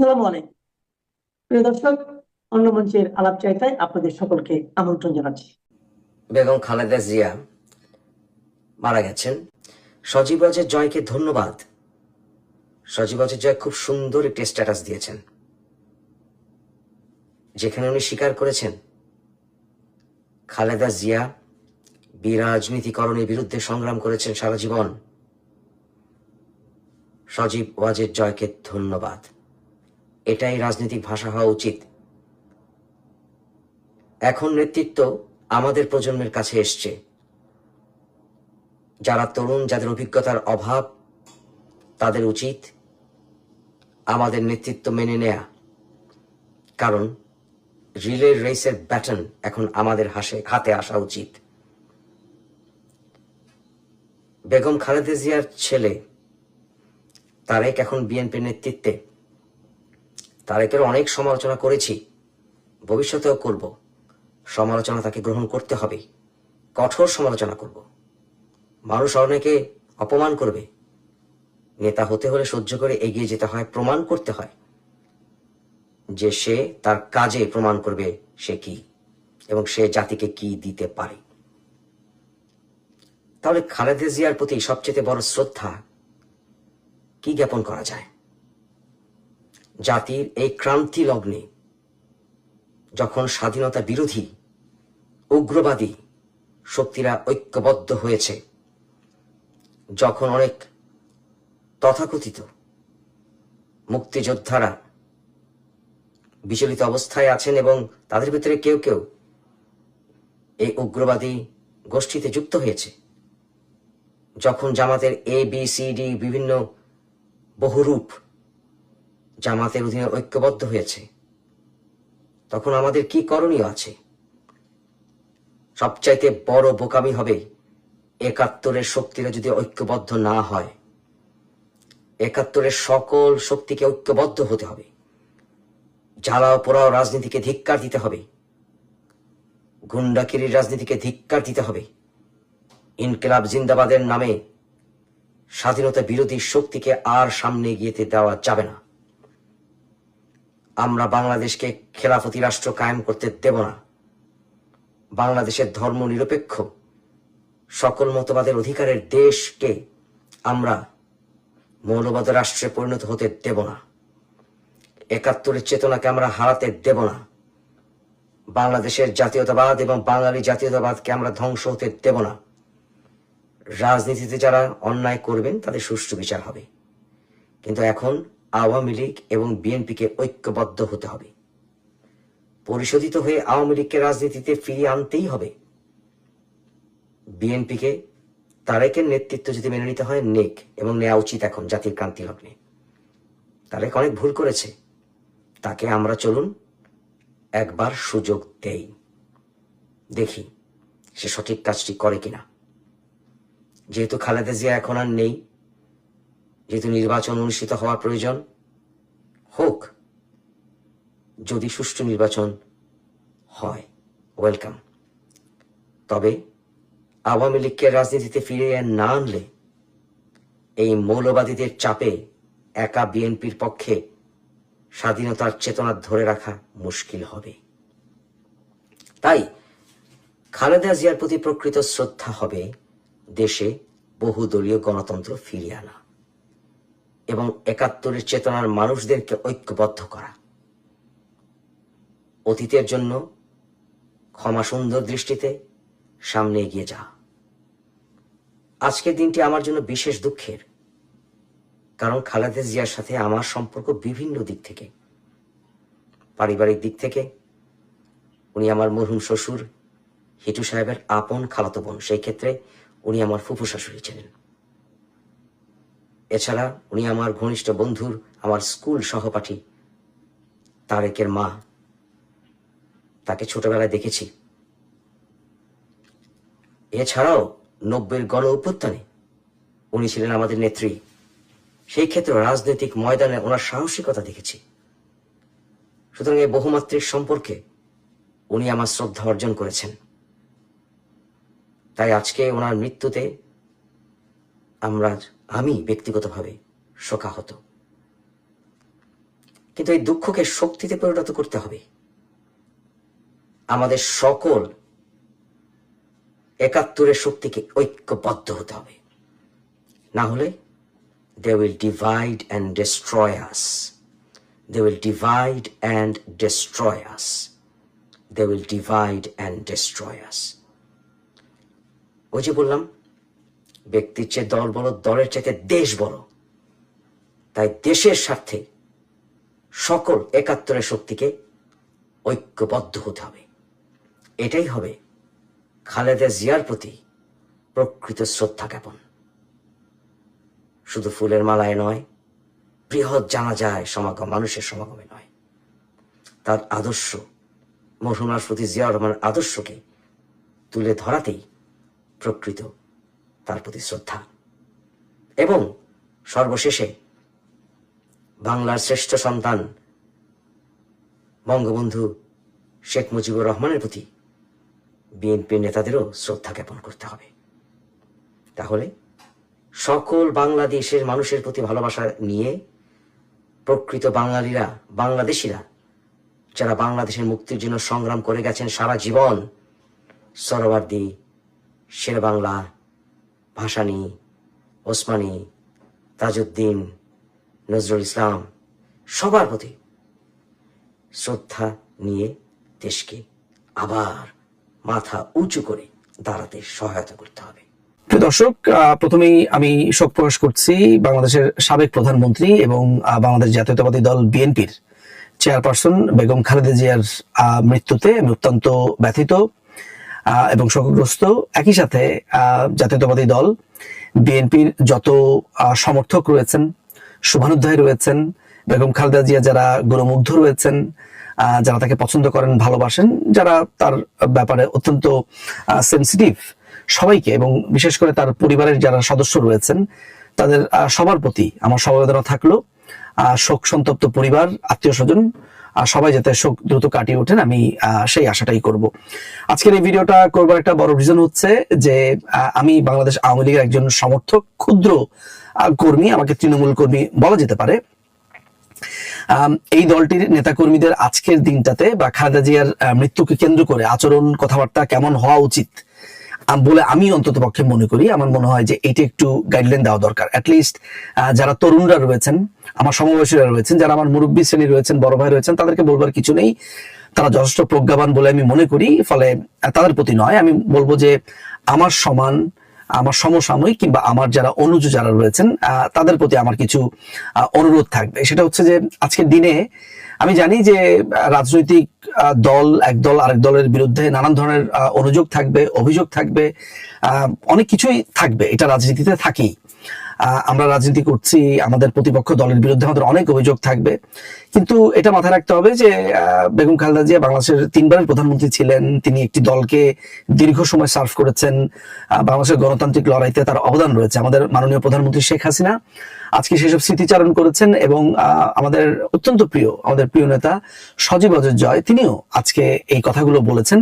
আসসালামু আলাইকুম। প্রিয় দর্শক, অন্য মঞ্চের আলাপ চাইতায় আপনাদের সকলকে আমন্ত্রণ জানাচ্ছি। বেগম খালেদা জিয়া মারা গেছেন। সজীব অজের জয়কে ধন্যবাদ। সজীব অজের জয় খুব সুন্দর একটি স্ট্যাটাস দিয়েছেন। যেখানে উনি স্বীকার করেছেন, খালেদা জিয়া বিরাজনীতিকরণের বিরুদ্ধে সংগ্রাম করেছেন সারা জীবন। সজীব ওয়াজের জয়কে ধন্যবাদ। এটাই রাজনৈতিক ভাষা হওয়া উচিত। এখন নেতৃত্ব আমাদের প্রজন্মের কাছে এসছে। যারা তরুণ, যাদের অভিজ্ঞতার অভাব, তাদের উচিত আমাদের নেতৃত্ব মেনে নেয়া। কারণ রিলে রেসের ব্যাটন এখন আমাদের হাসে, হাতে আসা উচিত। বেগম খালেদা জিয়ার ছেলে তারেক এখন বিএনপির নেতৃত্বে। তারেকের অনেক সমালোচনা করেছি। ভবিষ্যতেও করব। সমালোচনা তাকে গ্রহণ করতে হবে। কঠোর সমালোচনা করব। মানুষ অনেকে অপমান করবে। নেতা হতে হলে সহ্য করে এগিয়ে যেতে হয়, প্রমাণ করতে হয়। যে সে তার কাজে প্রমাণ করবে সে কি এবং সে জাতিকে কি দিতে পারে। তাহলে খালেদা জিয়ার প্রতি সবচেয়ে বড় শ্রদ্ধা কি জ্ঞাপন করা যায়? জাতির এই ক্রান্তি লগ্নে যখন স্বাধীনতা বিরোধী, উগ্রবাদী শক্তিরা ঐক্যবদ্ধ হয়েছে, যখন অনেক তথাকথিত মুক্তিযোদ্ধারা বিচলিত অবস্থায় আছেন এবং তাদের ভিতরে কেউ কেউ এই উগ্রবাদী গোষ্ঠীতে যুক্ত হয়েছে, যখন জামাতের এ বি সি ডি বিভিন্ন বহুরূপ জামাতের অধীনে ঐক্যবদ্ধ হয়েছে। তখন আমাদের কি করণীয় আছে? সবচাইতে বড় বোকামি হবে একাত্তরের শক্তিরা যদি ঐক্যবদ্ধ না হয়। একাত্তরের সকল শক্তিকে ঐক্যবদ্ধ হতে হবে। জ্বালাও পোড়াও রাজনীতিকে ধিক্কার দিতে হবে। গুন্ডাকিরির রাজনীতিকে ধিক্কার দিতে হবে। ইনকিলাব জিন্দাবাদের নামে স্বাধীনতা বিরোধী শক্তিকে আর সামনে এগিয়ে দেওয়া যাবে না। আমরা বাংলাদেশকে খেলাফতি রাষ্ট্র কায়েম করতে দেব না। বাংলাদেশের ধর্ম নিরপেক্ষ সকল মতবাদের অধিকারের দেশকে আমরা মৌলবাদ রাষ্ট্রে পরিণত হতে দেব না। একাত্তরের চেতনাকে আমরা হারাতে দেব না। বাংলাদেশের জাতীয়তাবাদ এবং বাঙালি জাতীয়তাবাদকে আমরা ধ্বংস হতে দেব না। রাজনীতিতে যারা অন্যায় করবেন, তাদের সুষ্ঠু বিচার হবে। কিন্তু এখন আওয়ামী লীগ এবং বিএনপিকে ঐক্যবদ্ধ হতে হবে। পরিশোধিত হয়ে আওয়ামী লীগকে রাজনীতিতে ফিরিয়ে আনতেই হবে। বিএনপিকে তারেকের নেতৃত্ব যদি মেনে নিতে হয়, নেক এবং নেওয়া উচিত এখন জাতির ক্রান্তি লগ্নে। তারেক অনেক ভুল করেছে। তাকে আমরা চলুন একবার সুযোগ দেই। দেখি সে সঠিক কাজটি করে কিনা। যেহেতু খালেদা জিয়া এখন আর নেই যেহেতু নির্বাচন অনুষ্ঠিত হওয়ার প্রয়োজন, হোক, যদি সুষ্ঠু নির্বাচন হয় ওয়েলকাম তবে আওয়ামী লীগকে রাজনীতিতে ফিরিয়ে না আনলে এই মৌলবাদীদের চাপে একা বিএনপির পক্ষে স্বাধীনতার চেতনা ধরে রাখা মুশকিল হবে। তাই খালেদা জিয়ার প্রতি প্রকৃত শ্রদ্ধা হবে দেশে বহুদলীয় গণতন্ত্র ফিরিয়ে আনা। এবং একাত্তরের চেতনার মানুষদেরকে ঐক্যবদ্ধ করা। অতীতের জন্য ক্ষমা সুন্দর দৃষ্টিতে সামনে এগিয়ে যা আজকের দিনটি আমার জন্য বিশেষ দুঃখের, কারণ খালেদা জিয়ার সাথে আমার সম্পর্ক বিভিন্ন দিক থেকে, পারিবারিক দিক থেকে। উনি আমার মরহুম শ্বশুর, হিটু সাহেবের আপন খালাতো বোন। সেই ক্ষেত্রে উনি আমার ফুফু শাশুড়ি ছিলেন এছাড়া উনি আমার ঘনিষ্ঠ বন্ধুর, আমার স্কুল সহপাঠী, তারেকের মা। তাকে ছোটবেলায় দেখেছি। এছাড়াও নব্বের গণ অভ্যুত্থানে উনি ছিলেন আমাদের নেত্রী। সেই ক্ষেত্রে রাজনৈতিক ময়দানে ওনার সাহসিকতা দেখেছি। সুতরাং এই বহুমাত্রিক সম্পর্কে উনি আমার শ্রদ্ধা অর্জন করেছেন। তাই আজকে ওনার মৃত্যুতে আমরা আমি ব্যক্তিগতভাবে শোকাহত। কিন্তু এই দুঃখকে শক্তিতে পরিণত করতে হবে। আমাদের সকল একাত্তরের শক্তিকে ঐক্যবদ্ধ হতে হবে। না হলে they will divide and destroy us they will divide and destroy us they will divide and destroy us ওই যে বললাম ব্যক্তির চেয়ে দল বড় দলের চাইতে দেশ বড় তাই দেশের স্বার্থে সকল একাত্তরের শক্তিকে ঐক্যবদ্ধ হতে হবে। এটাই হবে খালেদা জিয়ার প্রতি প্রকৃত শ্রদ্ধা জ্ঞাপন। শুধু ফুলের মালায় নয়, বৃহৎ জানা যায় সমাগম, মানুষের সমাগমে নয়। তার আদর্শ মরহুমার প্রতি জিয়া রহমানের আদর্শকে তুলে ধরাতেই প্রকৃত তার প্রতি শ্রদ্ধা। এবং সর্বশেষে বাংলার শ্রেষ্ঠ সন্তান বঙ্গবন্ধু শেখ মুজিবুর রহমানের প্রতি বিএনপির নেতাদেরও শ্রদ্ধা জ্ঞাপন করতে হবে। তাহলে সকল বাংলাদেশের মানুষের প্রতি ভালোবাসা নিয়ে প্রকৃত বাঙালিরা, বাংলাদেশিরা, যারা বাংলাদেশের মুক্তির জন্য সংগ্রাম করে গেছেন সারা জীবন সরওয়ার্দী শের বাংলা ভাসানী, ওসমানী, তাজউদ্দিন, নজরুল ইসলাম, সবার প্রতি শ্রদ্ধা নিয়ে দেশকে আবার মাথা উঁচু করে দাঁড়াতে সহায়তা করতে হবে। দর্শক প্রথমেই আমি শোক প্রকাশ করছি বাংলাদেশের সাবেক প্রধানমন্ত্রী এবং বাংলাদেশ জাতীয়তাবাদী দল বিএনপির চেয়ারপারসন বেগম খালেদা জিয়ার মৃত্যুতে আমি অত্যন্ত ব্যথিত। এবং শোকগ্রস্ত একই সাথে জাতীয়তাবাদী দল, বিএনপির যত সমর্থক রয়েছেন শুভানুধ্যায়ী রয়েছেন, বেগম খালেদা জিয়া যারা গুণমুগ্ধ রয়েছেন যারা তাকে পছন্দ করেন, ভালোবাসেন, যারা তার ব্যাপারে অত্যন্ত সেন্সিটিভ সবাইকে এবং বিশেষ করে তার পরিবারের যারা সদস্য রয়েছেন, তাদের সবার প্রতি আমার সমবেদনা থাকল। শোক সন্তপ্ত পরিবার, আত্মীয় স্বজন সবাই যাতে শোক দ্রুত কাটিয়ে ওঠেন আমি সেই আশাটাই করব। আজকের এই ভিডিওটা করবার একটা বড় রিজন হচ্ছে যে আমি বাংলাদেশ আওয়ামী লীগের একজন সমর্থক ক্ষুদ্র আহ, কর্মী আমাকে তৃণমূল কর্মী বলা যেতে পারে। এই দলটির নেতাকর্মীদের আজকের দিনটাতে বা খালেদা জিয়ার আহ, মৃত্যুকে কেন্দ্র করে আচরণ কথাবার্তা কেমন হওয়া উচিত আম, বলে আমি অন্তত পক্ষে মনে করি, আমার মনে হয় যে এটা একটু গাইডলাইন দেওয়া দরকার। অ্যাটলিস্ট যারা তরুণরা রয়েছেন, আমার সমবয়সীরা রয়েছেন, যারা আমার মুরব্বী শ্রেণি রয়েছেন, বড় ভাই রয়েছেন, তাদেরকে বলবার কিছু নেই। তারা যথেষ্ট প্রজ্ঞাবান বলে আমি মনে করি, ফলে তাদের প্রতি নয়। আমি বলব যে আমার সমান, আমার সমসাময়িক কিংবা আমার যারা অনুজ যারা রয়েছেন তাদের প্রতি আমার কিছু অনুরোধ থাকবে। সেটা হচ্ছে যে, আজকের দিনে আমি জানি যে রাজনৈতিক দল, এক দল আরেক দলের বিরুদ্ধে নানান ধরনের অনুযোগ থাকবে, অভিযোগ থাকবে অনেক কিছুই থাকবে, এটা রাজনীতিতে থাকেই। আমরা রাজনীতি করছি, আমাদের প্রতিপক্ষ দলের বিরুদ্ধে আমাদের অনেক অভিযোগ থাকবে। কিন্তু এটা মাথায় রাখতে হবে যে বেগম খালেদা জিয়া বাংলাদেশের তিনবারের প্রধানমন্ত্রী ছিলেন, তিনি একটি দলকে দীর্ঘ সময় সার্ভ করেছেন বাংলাদেশের গণতান্ত্রিক লড়াইতে তার অবদান রয়েছে। আমাদের মাননীয় প্রধানমন্ত্রী শেখ হাসিনা আজকে সেসব স্মৃতিচারণ করেছেন এবং আমাদের অত্যন্ত প্রিয়, আমাদের প্রিয় নেতা সজীব অজয় জয়, তিনিও আজকে এই কথাগুলো বলেছেন।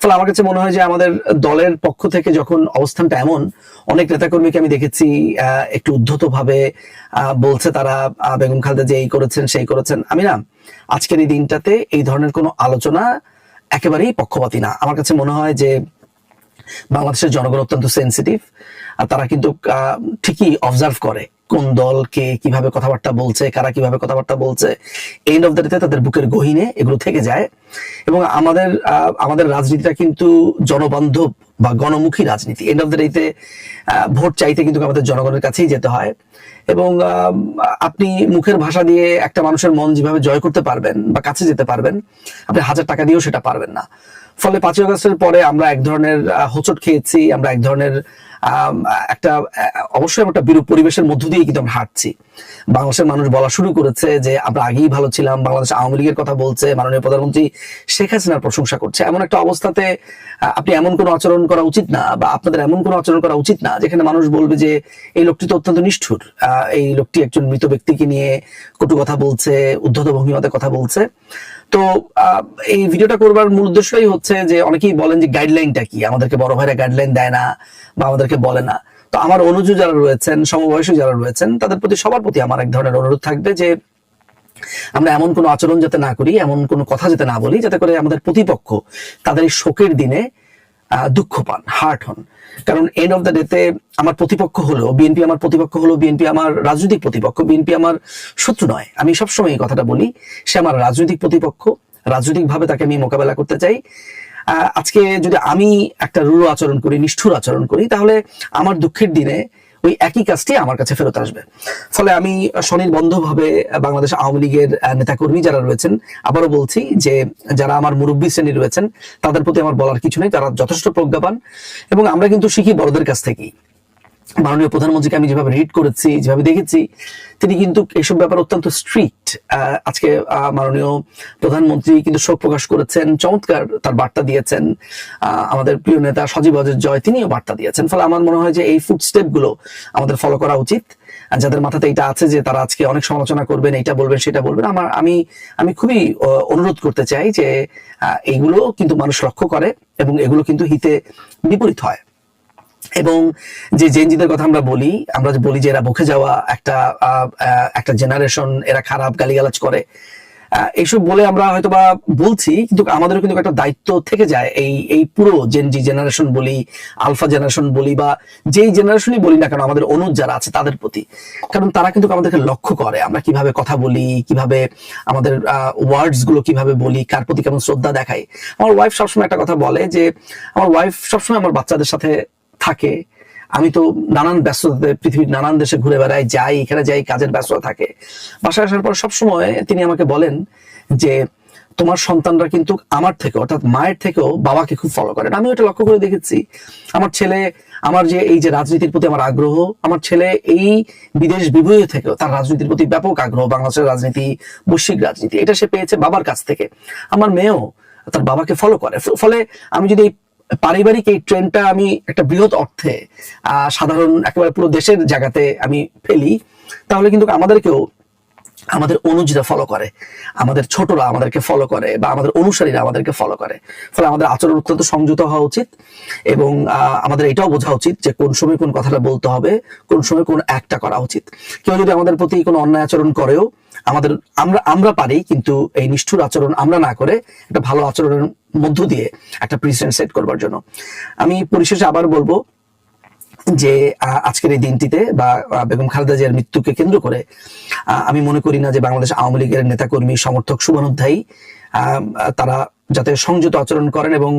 ফলে আমার কাছে মনে হয় যে আমাদের দলের পক্ষ থেকে যখন অবস্থানটা এমন, অনেক নেতাকর্মীকে আমি দেখেছি একটু উদ্ধত ভাবে বলছে তারা বেগম খালেদা যে এই করেছেন, সেই করেছেন। আমি না, আজকের এই দিনটাতে এই ধরনের কোনো আলোচনা একেবারেই পক্ষপাতী না। আমার কাছে মনে হয় যে বাংলাদেশের জনগণ অত্যন্ত সেন্সিটিভ আর তারা কিন্তু ঠিকই অবজার্ভ করে। কোন দল কে কীভাবে কথাবার্তা বলছে, কারা কীভাবে কথাবার্তা বলছে এন্ড অফ দ্য ডেতে তাদের বুকের গহিনে এগুলো থেকে যায়। এবং আমাদের আমাদের রাজনীতিটা কিন্তু জনবান্ধব বা গণমুখী রাজনীতি। এন্ড অফ দ্য ডেতে ভোট চাইতে কিন্তু আমাদের জনগণের কাছেই যেতে হয়। এবং আপনি মুখের ভাষা দিয়ে একটা মানুষের মন যেভাবে জয় করতে পারবেন বা কাছে যেতে পারবেন, আপনি হাজার টাকা দিয়েও সেটা পারবেন না। ফলে পাঁচই আগস্টের পরে আমরা এক ধরনের হোঁচট খেয়েছি, আমরা এক ধরনের একটা অবশ্যই একটা বিরূপ পরিবেশের মধ্য দিয়ে কিন্তু আমরা হাঁটছি। বাংলাদেশের মানুষ বলা শুরু করেছে যে, আমরা আগেই ভালো ছিলাম, বাংলাদেশ আওয়ামী লীগের কথা বলছে, মাননীয় প্রধানমন্ত্রী শেখ হাসিনার প্রশংসা করছে। এমন একটা অবস্থাতে আপনি এমন কোনো আচরণ করা উচিত না, বা আপনাদের এমন কোনো আচরণ করা উচিত না, যেখানে মানুষ বলবে যে, এই লোকটি তো অত্যন্ত নিষ্ঠুর এই লোকটি একজন মৃত ব্যক্তিকে নিয়ে কটু কথা বলছে, উদ্ধত ভঙ্গিমাতে কথা বলছে। তো এই ভিডিওটা করবার মূল উদ্দেশ্যই হচ্ছে যে অনেকেই বলেন যে গাইডলাইনটা কি? আমাদেরকে বড় ভাইরা গাইডলাইন দেয় না বা আমাদেরকে বলে না। তো আমার অনুজু যারা রয়েছেন, সমবয়সী যারা রয়েছেন, তাদের প্রতি সবার প্রতি আমার এক ধরনের অনুরোধ থাকবে যে আমরা এমন কোনো আচরণ যাতে না করি, এমন কোনো কথা যাতে না বলি, যাতে করে আমাদের প্রতিপক্ষ তাদের শোকের দিনে দুঃখ পান, হার্ট হন। কারণ এন্ড অফ দ্য ডেতে আমার প্রতিপক্ষ হলো বিএনপি আমার প্রতিপক্ষ হলো বিএনপি আমার রাজনৈতিক প্রতিপক্ষ বিএনপি আমার শত্রু নয়। আমি সবসময় এই কথাটা বলি, সে আমার রাজনৈতিক প্রতিপক্ষ রাজনৈতিক ভাবে তাকে আমি মোকাবেলা করতে চাই। আজকে যদি আমি একটা রূঢ় আচরণ করি, নিষ্ঠুর আচরণ করি, তাহলে আমার দুঃখের দিনে ওই একই কাজটি আমার কাছে ফেরত আসবে। ফলে আমি স্বনির্বন্ধ ভাবে বাংলাদেশ আওয়ামী লীগের নেতাকর্মী যারা রয়েছেন, আবারও বলছি যে যারা আমার মুরব্বী শ্রেণি রয়েছেন, তাদের প্রতি আমার বলার কিছু নেই, তারা যথেষ্ট প্রজ্ঞাপান এবং আমরা কিন্তু শিখি বড়দের কাছ থেকেই। মাননীয় প্রধানমন্ত্রীকে আমি যেভাবে রিড করেছি, যেভাবে দেখেছি, তিনি কিন্তু এসব ব্যাপার অত্যন্ত স্ট্রিক্ট আজকে মাননীয় প্রধানমন্ত্রী কিন্তু শোক প্রকাশ করেছেন, চমৎকার তার বার্তা দিয়েছেন আমাদের প্রিয় নেতা সজীব অজয় জয় তিনিও বার্তা দিয়েছেন। ফলে আমার মনে হয় যে এই ফুটস্টেপগুলো আমাদের ফলো করা উচিত। যাদের মাথাতে এটা আছে যে তারা আজকে অনেক সমালোচনা করবেন এটা বলবেন, সেটা বলবেন, আমার, আমি আমি খুবই অনুরোধ করতে চাই যে এইগুলো কিন্তু মানুষ লক্ষ্য করে এবং এগুলো কিন্তু হিতে বিপরীত হয়। এবং যে জেনজিদের কথা আমরা বলি আমরা বলি যে এরা মুখে যাওয়া একটা একটা জেনারেশন এরা খারাপ গালিগালাজ করে এইসব বলে আমরা হয়তো বা বলছি, কিন্তু আমাদেরও কিন্তু একটা দায়িত্ব থেকে যায় এই এই পুরো জেনজি জেনারেশন বলি আলফা জেনারেশন বলি, বা যেই জেনারেশনই বলি না কেন, আমাদের অনুজ যারা আছে তাদের প্রতি। কারণ তারা কিন্তু আমাদেরকে লক্ষ্য করে, আমরা কীভাবে কথা বলি, কীভাবে আমাদের ওয়ার্ডসগুলো কীভাবে বলি, কার প্রতি কেমন শ্রদ্ধা দেখাই। আমার ওয়াইফ সবসময় একটা কথা বলে যে, আমার ওয়াইফ সবসময় আমার বাচ্চাদের সাথে থাকে। আমি তো নানান ব্যস্ততাতে পৃথিবীর নানান দেশে ঘুরে বেড়াই, যাই, এখানে যাই, কাজের ব্যস্ততা থাকে। বাসায় আসার পর সবসময় তিনি আমাকে বলেন যে, তোমার সন্তানরা কিন্তু আমার থেকে অর্থাৎ মায়ের থেকেও বাবাকে খুব ফলো করেন। আমি এটা লক্ষ্য করে দেখেছি। আমার ছেলে, আমার যে এই যে রাজনীতির প্রতি আমার আগ্রহ, আমার ছেলে এই বিদেশ বিভূয় থেকেও তার রাজনীতির প্রতি ব্যাপক আগ্রহ, বাংলাদেশের রাজনীতি, বৈশ্বিক রাজনীতি, এটা সে পেয়েছে বাবার কাছ থেকে। আমার মেয়েও তার বাবাকে ফলো করে। ফলে আমি যদি এই পারিবারিক এই ট্রেন্ডটা আমি একটা বৃহৎ অর্থে সাধারণ একেবারে পুরো দেশের জায়গাতে আমি ফেলি, তাহলে কিন্তু আমাদেরকেও আমাদের অনুজরা ফলো করে, আমাদের ছোটরা আমাদেরকে ফলো করে বা আমাদের অনুসারীরা আমাদেরকে ফলো করে। ফলে আমাদের আচরণ অত্যন্ত সংযত হওয়া উচিত এবং আমাদের এটাও বোঝা উচিত যে কোন সময় কোন কথাটা বলতে হবে, কোন সময় কোন একটা করা উচিত। কেউ যদি আমাদের প্রতি কোনো অন্যায় আচরণ করেও আমাদের, আমরা আমরা পারি, কিন্তু এই নিষ্ঠুর আচরণ আমরা না করে একটা ভালো আচরণের মধ্য দিয়ে একটা প্রেসিডেন্ট সেট করবার জন্য। আমি পরিশেষে আবার বলব যে আজকের এই দিনটিতে বা বেগম খালেদা জিয়ার মৃত্যুকে কেন্দ্র করে আমি মনে করি না যে বাংলাদেশ আওয়ামী লীগের নেতাকর্মী, সমর্থক, শুভানুধ্যায়ী তারা যাতে সংযত আচরণ করেন এবং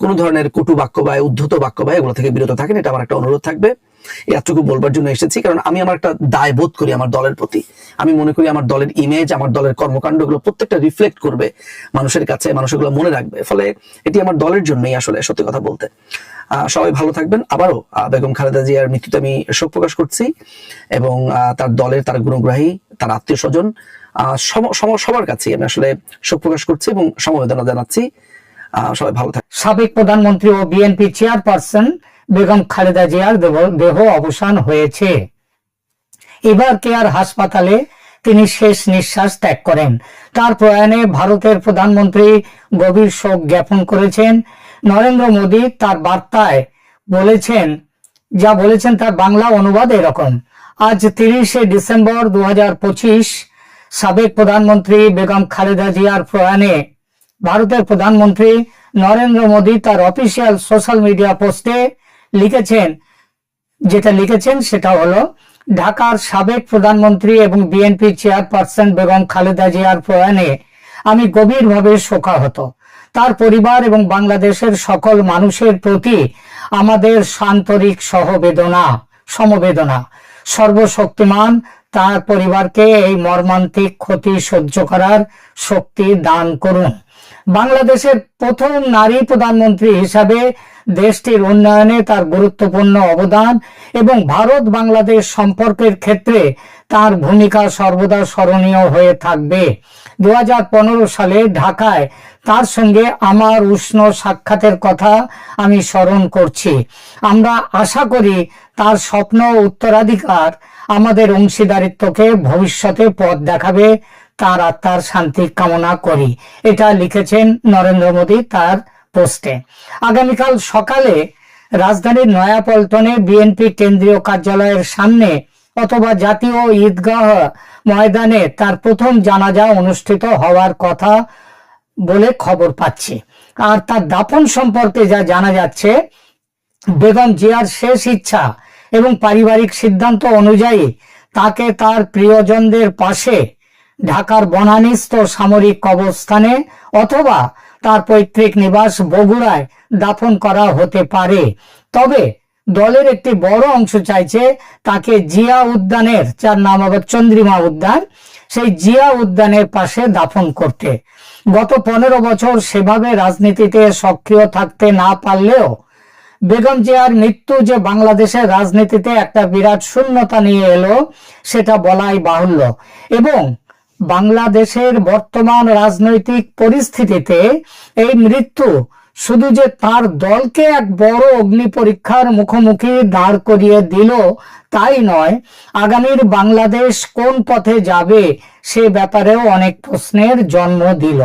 কোনো ধরনের কটু বাক্য বা উদ্ধত বাক্য বা এগুলো থেকে বিরত থাকেন, এটা আমার একটা অনুরোধ থাকবে। এতটুকু বলবার জন্য এসেছি, কারণ আমি আমার একটা দায় বোধ করি আমার দলের প্রতি। আমি মনে করি আমার দলের ইমেজ আমার দলের কর্মকাণ্ডগুলো প্রত্যেকটা রিফ্লেক্ট করবে মানুষের কাছে মানুষ এগুলো মনে রাখবে। ফলে এটি আমার দলের জন্যই আসলে সত্যি কথা বলতে। সবাই ভালো থাকবেন। আবারও বেগম খালেদা জিয়ার মৃত্যুতে আমি শোক প্রকাশ করছি এবং তার দলের, তার গুণগ্রাহী তার আত্মীয় স্বজন সবার কাছে আমি আসলে শোক প্রকাশ করছি এবং সমবেদনা জানাচ্ছি। সবাই ভালো থাকবেন সাবেক প্রধানমন্ত্রী ও বিএনপি চেয়ারপারসন বেগম খালেদা জিয়ার দেহ অবসান হয়েছে। এবার কেয়ার হাসপাতালে তিনি শেষ নিঃশ্বাস ত্যাগ করেন। তার প্রয়াণে ভারতের প্রধানমন্ত্রী গভীর শোক জ্ঞাপন করেছেন। নরেন্দ্র মোদী তার বার্তায় বলেছেন, যা বলেছেন তার বাংলা অনুবাদ এরকম আজ তিরিশে ডিসেম্বর দু হাজার পঁচিশ, সাবেক প্রধানমন্ত্রী বেগম খালেদা জিয়ার প্রয়াণে ভারতের প্রধানমন্ত্রী নরেন্দ্র মোদী তার অফিসিয়াল সোশ্যাল মিডিয়া পোস্টে লিখেছেন, যেটা লিখেছেন সেটা হলো, ঢাকার সাবেক প্রধানমন্ত্রী এবং বিএনপি চেয়ারপারসন বেগম খালেদা জিয়ার প্রয়াণে আমি গভীরভাবে শোকাহত। তার পরিবার এবং বাংলাদেশের সকল মানুষের প্রতি আমাদের সান্তরিক সহবেদনা, সমবেদনা সর্বশক্তিমান। তার পরিবারকে এই মর্মান্তিক ক্ষতি সহ্য করার শক্তি দান করুন। বাংলাদেশের প্রথম নারী প্রধানমন্ত্রী হিসাবে দেশটির উন্নয়নে তার গুরুত্বপূর্ণ অবদান এবং ভারত বাংলাদেশ সম্পর্কের ক্ষেত্রে তার ভূমিকা সর্বদা স্মরণীয় হয়ে থাকবে। দু হাজার পনেরো সালে ঢাকায় তার সঙ্গে আমার উষ্ণ সাক্ষাতের কথা আমি স্মরণ করছি। আমরা আশা করি তার স্বপ্ন উত্তরাধিকার আমাদের অংশীদারিত্বকে ভবিষ্যতে পথ দেখাবে। তার আত্মার শান্তি কামনা করি। এটা লিখেছেন নরেন্দ্র মোদী তার পোস্টে। আগামীকাল সকালে রাজধানীর নয়াপল্টনে বিএনপি কেন্দ্রীয় কার্যালয়ের সামনে অথবা জাতীয় ঈদগাহ ময়দানে তার প্রথম জানাজা অনুষ্ঠিত হওয়ার কথা বলে খবর পাচ্ছি। আর তার দাপন সম্পর্কে যা জানা যাচ্ছে, বেগম জিয়ার শেষ ইচ্ছা এবং পারিবারিক সিদ্ধান্ত অনুযায়ী তাকে তার প্রিয়জনদের পাশে ঢাকার বনানীস্থ সামরিক কবরস্থানে অথবা তার পৈতৃক নিবাস বগুড়ায় দাফন করা হতে পারে। তবে দলের একটি বড় অংশ চাইছে তাকে জিয়া উদ্যানের, যার নাম আবার চন্দ্রিমা উদ্যান, সেই জিয়া উদ্যানের পাশে দাফন করতে। গত পনেরো বছর সেভাবে রাজনীতিতে সক্রিয় থাকতে না পারলেও বেগম জিয়ার মৃত্যু যে বাংলাদেশের রাজনীতিতে একটা বিরাট শূন্যতা নিয়ে এলো, সেটা বলাই বাহুল্য। এবং বাংলাদেশের বর্তমান রাজনৈতিক পরিস্থিতিতে এই মৃত্যু শুধু যে তার দলকে এক বড় অগ্নি পরীক্ষার মুখোমুখি দাঁড় করিয়ে দিল তাই নয়, আগামীর বাংলাদেশ কোন পথে যাবে সে ব্যাপারেও অনেক প্রশ্নের জন্ম দিল।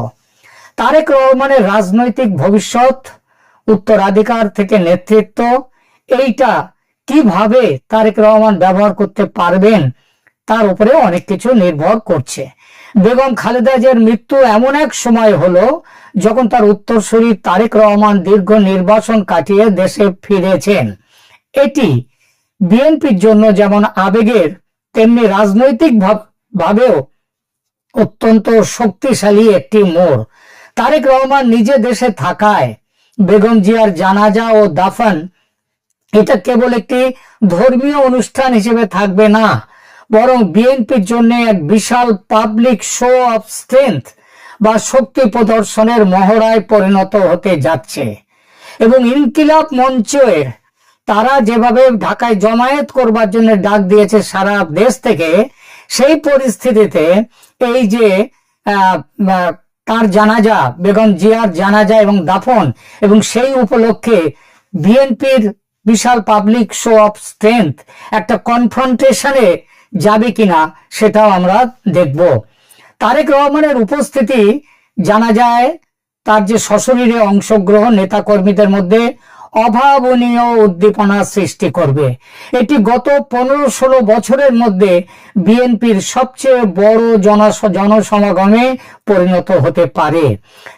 তারেক রহমানের রাজনৈতিক ভবিষ্যৎ, উত্তরাধিকার থেকে নেতৃত্ব, এইটা কীভাবে তারেক রহমান ব্যবহার করতে পারবেন তার উপরে অনেক কিছু নির্ভর করছে। বেগম খালেদা জিয়ার মৃত্যু এমন এক সময় হলো যখন তার উত্তরসূরি তারেক রহমান দীর্ঘ নির্বাচন কাটিয়ে দেশে ফিরেছেন। এটি বিএনপির জন্য যেমন আবেগের, তেমনি রাজনৈতিক ভাবেও অত্যন্ত শক্তিশালী একটি মোড়। তারেক রহমান নিজে দেশে থাকায় বেগম জিয়ার জানাজা ও দাফন এটা কেবল একটি ধর্মীয় অনুষ্ঠান হিসেবে থাকবে না বরং বিএনপির জন্য এক বিশাল পাবলিক শো অফ স্ট্রেংথ বা শক্তি প্রদর্শনের মহড়ায় পরিণত হতে যাচ্ছে। এবং ইনকিলাব মঞ্চের তারা যেভাবে ঢাকায় জমায়েত করবার জন্য ডাক দিয়েছে সারা দেশ থেকে, সেই পরিস্থিতিতে এই যে তার জানাজা, বেগম জিয়ার জানাজা এবং দাফন এবং সেই উপলক্ষে বিএনপির বিশাল পাবলিক শো অফ স্ট্রেংথ একটা কনফ্রন্টেশনে যাবে কিনা সেটাও আমরা দেখব। তারেক রহমানের উপস্থিতি জানা যায়, তার যে সশরীরে অংশগ্রহণ নেতাকর্মীদের মধ্যে অভাবনীয় উদ্দীপনা সৃষ্টি করবে। এটি গত পনেরো ষোলো বছরের মধ্যে বিএনপির সবচেয়ে বড় জনস- জনসমাগমে পরিণত হতে পারে।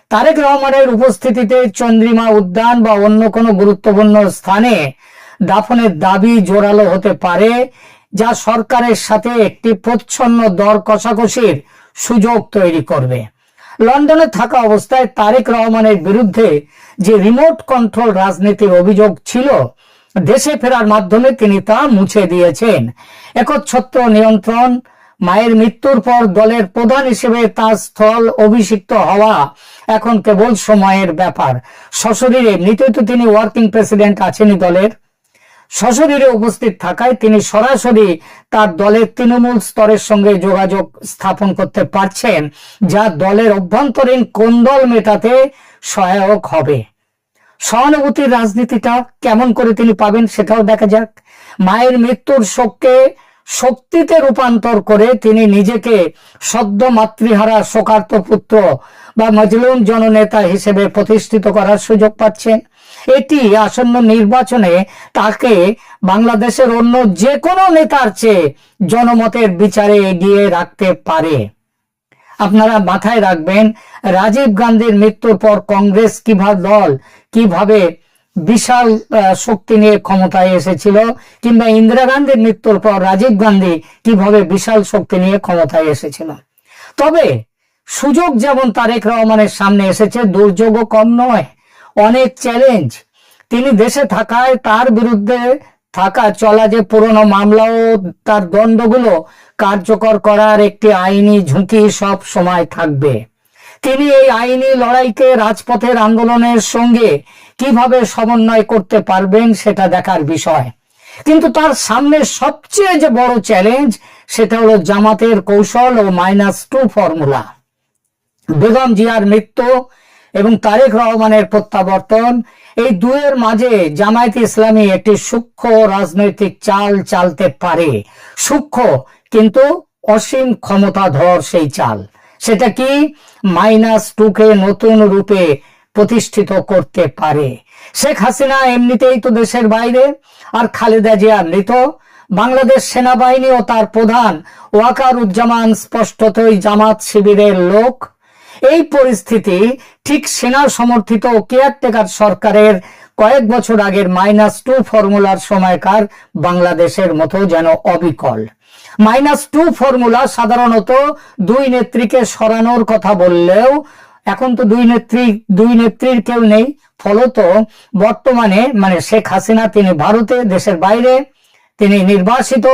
তারেক রহমানের উপস্থিতিতে চন্দ্রিমা উদ্যান বা অন্য কোনো গুরুত্বপূর্ণ স্থানে দাফনের দাবি জোরালো হতে পারে। যা সরকারের সাথে একটি প্রচ্ছন্ন দর কষাকষির সুযোগ তৈরি করবে। লন্ডনে থাকা অবস্থায় তারেক রহমানের বিরুদ্ধে যে রিমোট কন্ট্রোল রাজনীতির অভিযোগ ছিল, দেশে ফেরার মাধ্যমে তিনি তা মুছে দিয়েছেন। একচ্ছত্র নিয়ন্ত্রণ, মায়ের মৃত্যুর পর দলের প্রধান হিসেবে তার স্থল অভিষিক্ত হওয়া এখন কেবল সময়ের ব্যাপার। সশরীরে মৃত্যু তিনি ওয়ার্কিং প্রেসিডেন্ট আছেনই দলের। সশরীরে উপস্থিত থাকায় তিনি সরাসরি তার দলের তৃণমূল স্তরের সঙ্গে যোগাযোগ স্থাপন করতে পারছেন, যা দলের অভ্যন্তরীণ কোন্দল মেটাতে সহায়ক হবে। সহানুভূতির রাজনীতিটা কেমন করে তিনি পাবেন সেটাও দেখা যাক। মায়ের মৃত্যুর শোককে শক্তিতে রূপান্তর করে তিনি নিজেকে সদ্য মাতৃহারা শোকার্ত পুত্র বা মজলুম জননেতা হিসেবে প্রতিষ্ঠিত করার সুযোগ পাচ্ছেন। এটি আসন্ন নির্বাচনে তাকে বাংলাদেশের অন্য যে কোনো নেতার চেয়ে জনমতের বিচারে এগিয়ে রাখতে পারে। আপনারা মাথায় রাখবেন, রাজীব গান্ধীর মৃত্যুর পর কংগ্রেস কীভাবে দল, কীভাবে বিশাল শক্তি নিয়ে ক্ষমতায় এসেছিল, কিংবা ইন্দিরা গান্ধীর মৃত্যুর পর রাজীব গান্ধী কীভাবে বিশাল শক্তি নিয়ে ক্ষমতায় এসেছিল। তবে সুযোগ যেমন তারেক রহমানের সামনে এসেছে, দুর্যোগও কম নয়। অনেক চ্যালেঞ্জ তিনি দেশে থাকায় তার বিরুদ্ধে থাকা চলা যে পুরনো মামলা ও তার দণ্ডগুলো কার্যকর করার একটি আইনি ঝুঁকি সব সময় থাকবে। তিনি এই আইনি লড়াইকে রাজপথের আন্দোলনের সঙ্গে কীভাবে সমন্বয় করতে পারবেন সেটা দেখার বিষয়। কিন্তু তার সামনে সবচেয়ে যে বড় চ্যালেঞ্জ সেটা হলো জামাতের কৌশল ও মাইনাস টু ফর্মুলা বেগম জিয়ার মৃত্যু এবং তারেক রহমানের প্রত্যাবর্তন। এই দুয়ের মাঝে জামায়াত ইসলামী একটি সূক্ষ্ম রাজনৈতিক চাল চালতে পারে। সূক্ষ্ম কিন্তু অসীম ক্ষমতাধর সেই চাল। সেটা কি? মাইনাস টুকে নতুন রূপে প্রতিষ্ঠিত করতে পারে। শেখ হাসিনা এমনিতেই তো দেশের বাইরে, আর খালেদা জিয়া মৃত। বাংলাদেশ সেনাবাহিনী ও তার প্রধান ওয়াকার উজ্জামান স্পষ্টতই জামাত শিবিরের লোক। এই পরিস্থিতি ঠিক সেনা সমর্থিত কেয়ারটেকার সরকারের কয়েক বছর আগের মাইনাস টু ফর্মুলার সময়কার বাংলাদেশের মতো যেন অবিকল। মাইনাস টু ফর্মুলা সাধারণত দুই নেত্রীকে সরানোর কথা বললেও এখন তো দুই নেত্রী, দুই নেত্রীর কেউ নেই। ফলত বর্তমানে মানে শেখ হাসিনা, তিনি ভারতে, দেশের বাইরে তিনি নির্বাসিত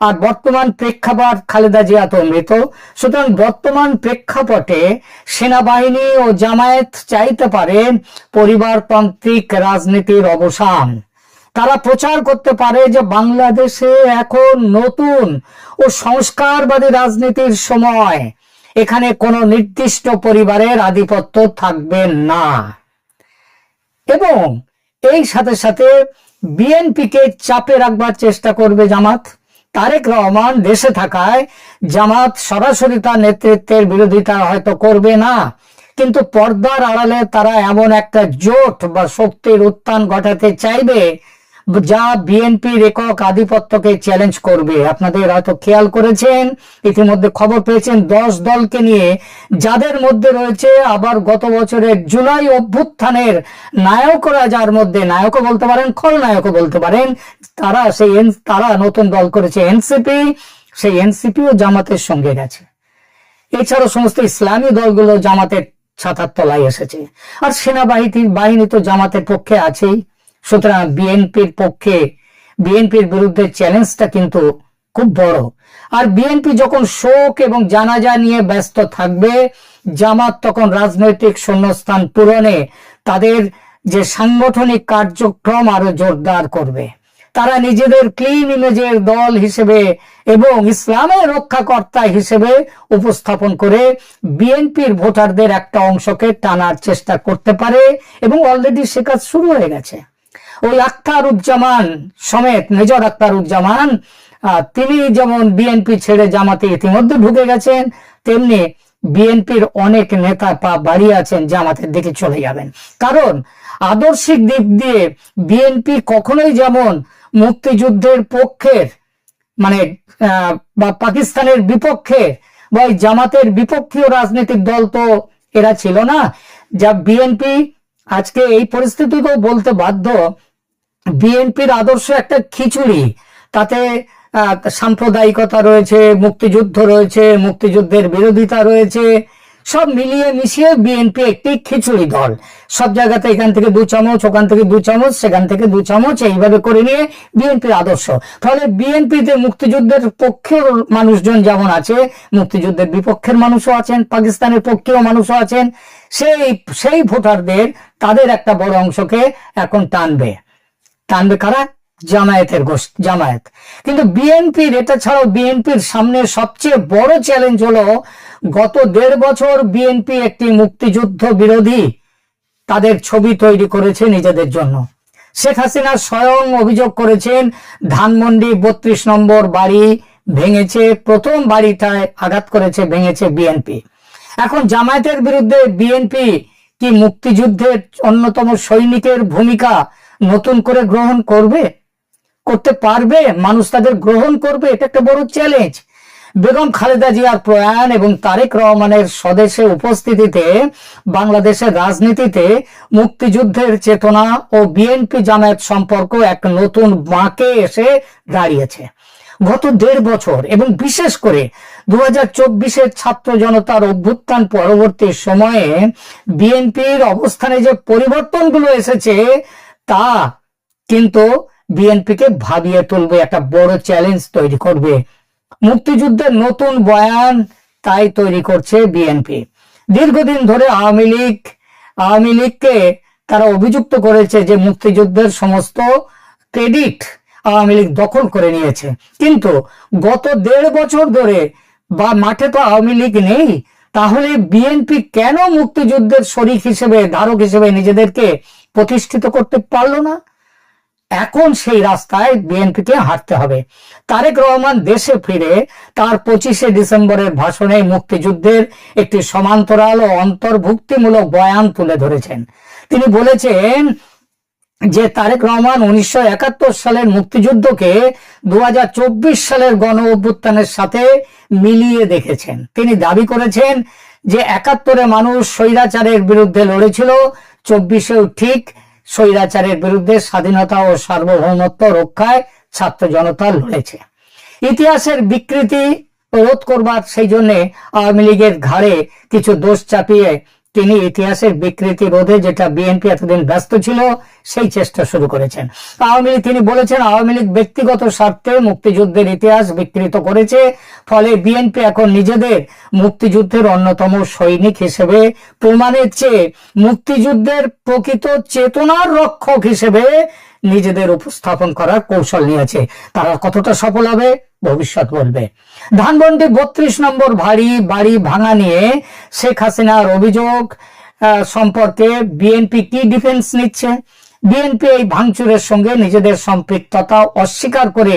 আর বর্তমান প্রেক্ষাপট খালেদা জিয়া তো মৃত। সুতরাং বর্তমান প্রেক্ষাপটে সেনাবাহিনী ও জামায়াত চাইতে পারে পরিবারতান্ত্রিক রাজনীতির অবসান। তারা প্রচার করতে পারে যে বাংলাদেশে এখন নতুন ও সংস্কারবাদী রাজনীতির সময়। এখানে কোনো নির্দিষ্ট পরিবারের আধিপত্য থাকবে না। এবং এই সাথে সাথে বিএনপিকে চাপে রাখবার চেষ্টা করবে জামাত। তারেক রহমান দেশে থাকায় জামাত সরাসরি তার নেতৃত্বের বিরোধিতা হয়তো করবে না। কিন্তু পর্দার আড়ালে তারা এমন একটা জোট বা শক্তির উত্থান ঘটাতে চাইবে যা বিএনপির একক আধিপত্যকে চ্যালেঞ্জ করবে। আপনাদের হয়তো খেয়াল করেছেন, ইতিমধ্যে খবর পেয়েছেন, দশ দলকে নিয়ে, যাদের মধ্যে রয়েছে আবার গত বছরের জুলাই অভ্যুত্থানের নায়করা যার মধ্যে, নায়কও বলতে পারেন, খলনায়কও বলতে পারেন, তারা সেই তারা নতুন দল করেছে এনসিপি সেই এনসিপিও জামাতের সঙ্গে গেছে। এছাড়াও সমস্ত ইসলামী দলগুলো জামাতের ছাতার তলায় এসেছে। আর সেনাবাহিনী, বাহিনী তো জামাতের পক্ষে আছেই। সুতরাং বিএনপির পক্ষে, বিএনপির বিরুদ্ধে চ্যালেঞ্জটা কিন্তু খুব বড়। আর বিএনপি যখন শোক এবং জানাজা নিয়ে ব্যস্ত থাকবে, জামাত তখন রাজনৈতিক শূন্যস্থান পূরণে তাদের যে সাংগঠনিক কার্যক্রম আরও জোরদার করবে। তারা নিজেদের ক্লিন ইমেজের দল হিসেবে এবং ইসলামের রক্ষাকর্তা হিসেবে উপস্থাপন করে বিএনপির ভোটারদের একটা অংশকে টানার চেষ্টা করতে পারে এবং অলরেডি সে কাজ শুরু হয়ে গেছে। ওই আখতারুজ্জামান সমেত, মেজর আখতারুজ্জামান তিনি যেমন বিএনপি ছেড়ে জামাতে ইতিমধ্যে ঢুকে গেছেন, তেমনি বিএনপির অনেক নেতা পা বাড়িয়ে আছেন জামাতের দিকে চলে যাবেন। কারণ আদর্শিক দিক দিয়ে বিএনপি কখনোই যেমন মুক্তিযুদ্ধের পক্ষের মানে বা পাকিস্তানের বিপক্ষে বা জামাতের বিপক্ষীয় রাজনৈতিক দল তো এরা ছিল না। যা বিএনপি আজকে এই পরিস্থিতিতেও বলতে বাধ্য বিএনপির আদর্শ একটা খিচুড়ি। তাতে সাম্প্রদায়িকতা রয়েছে, মুক্তিযুদ্ধ রয়েছে, মুক্তিযুদ্ধের বিরোধিতা রয়েছে সব মিলিয়ে মিশিয়ে বিএনপি একটি খিচুড়ি দল। সব জায়গাতে এখান থেকে দু চামচ, ওখান থেকে দু চামচ, সেখান থেকে দু চামচ, এইভাবে করে নিয়ে বিএনপির আদর্শ। ফলে বিএনপিতে মুক্তিযুদ্ধের পক্ষের মানুষজন যেমন আছে, মুক্তিযুদ্ধের বিপক্ষের মানুষও আছেন, পাকিস্তানের পক্ষেও মানুষও আছেন, সেই সেই ভোটারদের তাদের একটা বড় অংশকে এখন টানবে। টানবে কারা? জামায়াতের জামায়াত। কিন্তু বিএনপির, এটা ছাড়াও বিএনপির সামনে সবচেয়ে বড় চ্যালেঞ্জ হলো, গত দেড় বছর বিএনপি একটি মুক্তিযুদ্ধ বিরোধী তাদের ছবি তৈরি করেছে নিজেদের জন্য। শেখ হাসিনা স্বয়ং অভিযোগ করেছেন, ধানমন্ডি বত্রিশ নম্বর বাড়ি ভেঙেছে, প্রথম বাড়িটায় আঘাত করেছে, ভেঙেছে বিএনপি। এখন জামায়াতের বিরুদ্ধে বিএনপি কি মুক্তিযুদ্ধের অন্যতম সৈনিকের ভূমিকা নতুন করে গ্রহণ করবে? করতে পারবে, মানুষ তাদের গ্রহণ করবে, এটা একটা বড় চ্যালেঞ্জ বেগম খালেদা জিয়ার প্রয়াণ এবং তারেক রহমানের স্বদেশে উপস্থিতিতে, বাংলাদেশের রাজনীতিতে মুক্তিযুদ্ধের চেতনা ও বিএনপি জামায়াত সম্পর্ক এক নতুন বাঁকে এসে দাঁড়িয়েছে। গত দেড় বছর এবং বিশেষ করে দু হাজার ছাত্র জনতার অভ্যুত্থান পরবর্তী সময়ে বিএনপির অবস্থানে যে পরিবর্তনগুলো এসেছে, তা কিন্তু বিএনপিকে ভাবিয়ে তুলবে, একটা বড় চ্যালেঞ্জ তৈরি করবে। মুক্তিযুদ্ধের নতুন বয়ান তাই তৈরি করছে বিএনপি। দীর্ঘদিন ধরে আওয়ামী লীগ, আওয়ামী লীগকে তারা অভিযুক্ত করেছে যে মুক্তিযুদ্ধের সমস্ত ক্রেডিট আওয়ামী লীগ দখল করে নিয়েছে। কিন্তু গত দেড় বছর ধরে বা মাঠে তো আওয়ামী লীগ নেই, তাহলে বিএনপি কেন মুক্তিযুদ্ধের শরিক হিসেবে, ধারক হিসেবে নিজেদেরকে প্রতিষ্ঠিত করতে পারল না? এখন সেই রাস্তায় বিএনপিকে হাঁটতে হবে। তারেক রহমান দেশে ফিরে তার পঁচিশে ডিসেম্বরের ভাষণে মুক্তিযুদ্ধের একটি সমান্তরাল ও অন্তর্ভুক্তিমূলক বয়ান তুলে ধরেছেন। তিনি বলেছেন যে তারেক রহমান উনিশশো একাত্তর সালের মুক্তিযুদ্ধকে দু হাজার চব্বিশ সালের গণ অভ্যুত্থানের সাথে মিলিয়ে দেখেছেন। তিনি দাবি করেছেন যে একাত্তরে মানুষ স্বৈরাচারের বিরুদ্ধে লড়েছিল, চব্বিশেও ঠিক স্বৈরাচারের বিরুদ্ধে স্বাধীনতা ও সার্বভৌমত্ব রক্ষায় ছাত্র জনতা লড়েছে। ইতিহাসের বিকৃতি রোধ করবার সেই জন্য আওয়ামী লীগের ঘাড়ে কিছু দোষ চাপিয়ে তিনি ইতিহাসের বিকৃতি রোধে যেটা বিএনপি এতদিন ব্যস্ত ছিল, সেই চেষ্টা শুরু করেছেন। আওয়ামী লীগ, তিনি বলেছেন, আওয়ামী লীগ ব্যক্তিগত স্বার্থে মুক্তিযুদ্ধের ইতিহাস বিকৃত করেছে, ফলে বিএনপি এখন নিজেদের মুক্তিযুদ্ধের অন্যতম সৈনিক হিসেবে প্রমাণের চেয়ে মুক্তিযুদ্ধের প্রকৃত চেতনার রক্ষক হিসেবে নিজেদের উপস্থাপন করার কৌশল নিয়েছে। তারা কতটা সফল হবে? ভবিষ্যৎ বলবে। ধানমন্ডি বত্রিশ নম্বর ভারী বাড়ি ভাঙা নিয়ে শেখ হাসিনার অভিযোগ সম্পর্কে বিএনপি কি ডিফেন্স নিচ্ছে? বিএনপি এই ভাঙচুরের সঙ্গে নিজেদের সম্পৃক্ততা অস্বীকার করে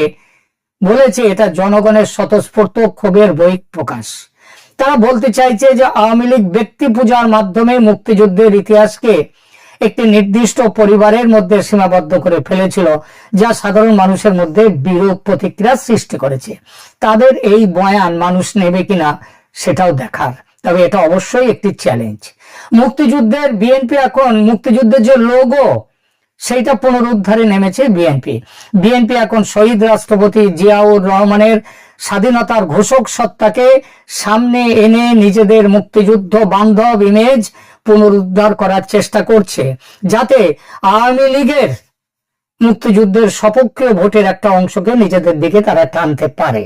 বলেছে, এটা জনগণের স্বতঃস্ফূর্ত ক্ষোভের বই প্রকাশ। তারা বলতে চাইছে যে আওয়ামী লীগ ব্যক্তি পূজার মাধ্যমে মুক্তিযুদ্ধের ইতিহাসকে একটি নির্দিষ্ট পরিবারের মধ্যে সীমাবদ্ধ করে ফেলেছিল, যা সাধারণ মানুষের মধ্যে বিরূপ প্রতিক্রিয়া সৃষ্টি করেছে। তাদের এই বয়ান মানুষ নেবে কিনা সেটাও দেখার, তবে এটা অবশ্যই একটি চ্যালেঞ্জ মুক্তিযুদ্ধের বিএনপি এখন, মুক্তিযুদ্ধের যে লোগো সেইটা পুনরুদ্ধারে নেমেছে বিএনপি বিএনপি এখন শহীদ রাষ্ট্রপতি জিয়াউর রহমানের স্বাধীনতার ঘোষক সত্তাকে সামনে এনে নিজেদের মুক্তিযুদ্ধ বান্ধব ইমেজ পুনরুদ্ধার করার চেষ্টা করছে, যাতে আওয়ামী লীগের মুক্তিযুদ্ধের সপক্ষে ভোটের একটা অংশকে নিজেদের দিকে তারা টানতে পারে।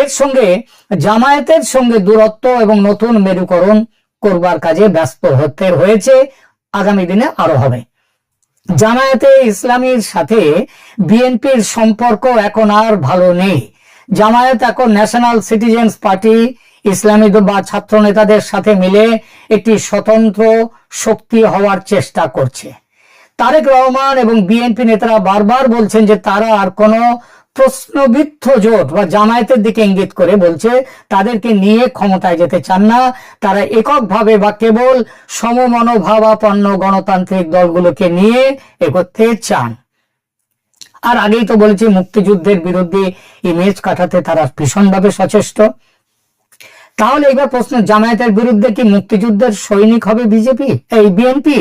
এর সঙ্গে, জামায়াতের সঙ্গে দূরত্ব এবং নতুন মেরুকরণ করবার কাজে ব্যস্ত হতে হয়েছে, আগামী দিনে আরও হবে। জামায়াতে ইসলামীর সাথে বিএনপির সম্পর্ক এখন আর ভালো নেই। জামায়াত এখন ন্যাশনাল সিটিজেন্স পার্টি ইসলামী বা ছাত্র নেতাদের সাথে মিলে একটি স্বতন্ত্র শক্তি হওয়ার চেষ্টা করছে। তারেক রহমান এবং বিএনপি নেতারা বারবার বলছেন যে তারা আর কোনো প্রশ্নবিদ্ধ জোট বা জামায়াতের দিকে ইঙ্গিত করে বলছে, তাদেরকে নিয়ে ক্ষমতায় যেতে চান না। তারা এককভাবে বা কেবল সমমনোভাবাপন্ন গণতান্ত্রিক দলগুলোকে নিয়ে এগোতে চান। আর আগেই তো বলেছি, মুক্তিযুদ্ধের বিরুদ্ধে ইমেজ কাটাতে তারা ভীষণভাবে সচেষ্ট। তাহলে এবার প্রশ্ন, জামায়াতের বিরুদ্ধে কি মুক্তিযুদ্ধের সৈনিক হবে বিজেপি এই বিএনপি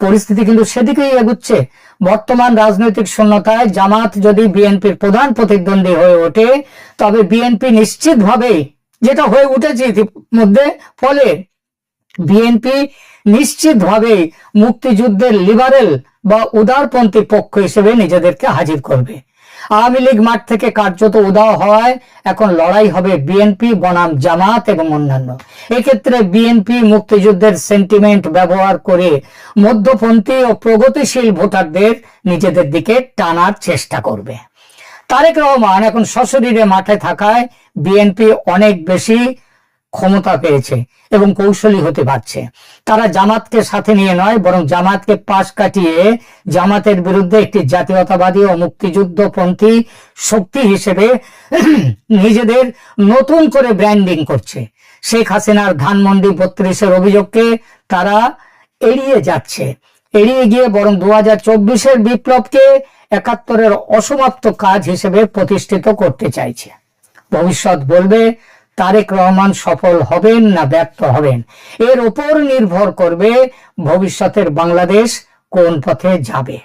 পরিস্থিতি কিন্তু সেদিকেই এগুচ্ছে। বর্তমান রাজনৈতিক শূন্যতায় জামাত যদি বিএনপির প্রধান প্রতিদ্বন্দ্বী হয়ে ওঠে, তবে বিএনপি নিশ্চিতভাবেই যেটা হয়ে উঠেছে ইতিমধ্যে, ফলে বিএনপি নিশ্চিতভাবে মুক্তিযুদ্ধের লিবারেল বা উদারপন্থী পক্ষ হিসেবে নিজেদেরকে হাজির করবে। আওয়ামী লীগ মাঠ থেকে কার্যত উদাও হয় এখন লড়াই হবে বিএনপি, বনাম জামাত এবং অন্যান্য। এক্ষেত্রে বিএনপি মুক্তিযুদ্ধের সেন্টিমেন্ট ব্যবহার করে মধ্যপন্থী ও প্রগতিশীল ভোটারদের নিজেদের দিকে টানার চেষ্টা করবে। তারেক রহমান এখন সশরীরে মাঠে থাকায় বিএনপি অনেক বেশি ক্ষমতা পেয়েছে এবং কৌশলী হতে পারছে। তারা জামাতকে সাথে নিয়ে নয়, বরং জামাতকে পাশ কাটিয়ে জামাতের বিরুদ্ধে একটি জাতীয়তাবাদী ও মুক্তিযুদ্ধপন্থী শক্তি হিসেবে নিজেদের নতুন করে ব্র্যান্ডিং করছে। শেখ হাসিনার ধানমন্ডি বত্রিশের অভিযোগকে তারা এড়িয়ে যাচ্ছে। এড়িয়ে গিয়ে বরং দু হাজার চব্বিশের বিপ্লবকে একাত্তরের অসমাপ্ত কাজ হিসেবে প্রতিষ্ঠিত করতে চাইছে। ভবিষ্যৎ বলবে তারেক রহমান সফল হবেন না ব্যর্থ হবেন? এর উপর নির্ভর করবে ভবিষ্যতের বাংলাদেশ কোন পথে যাবে।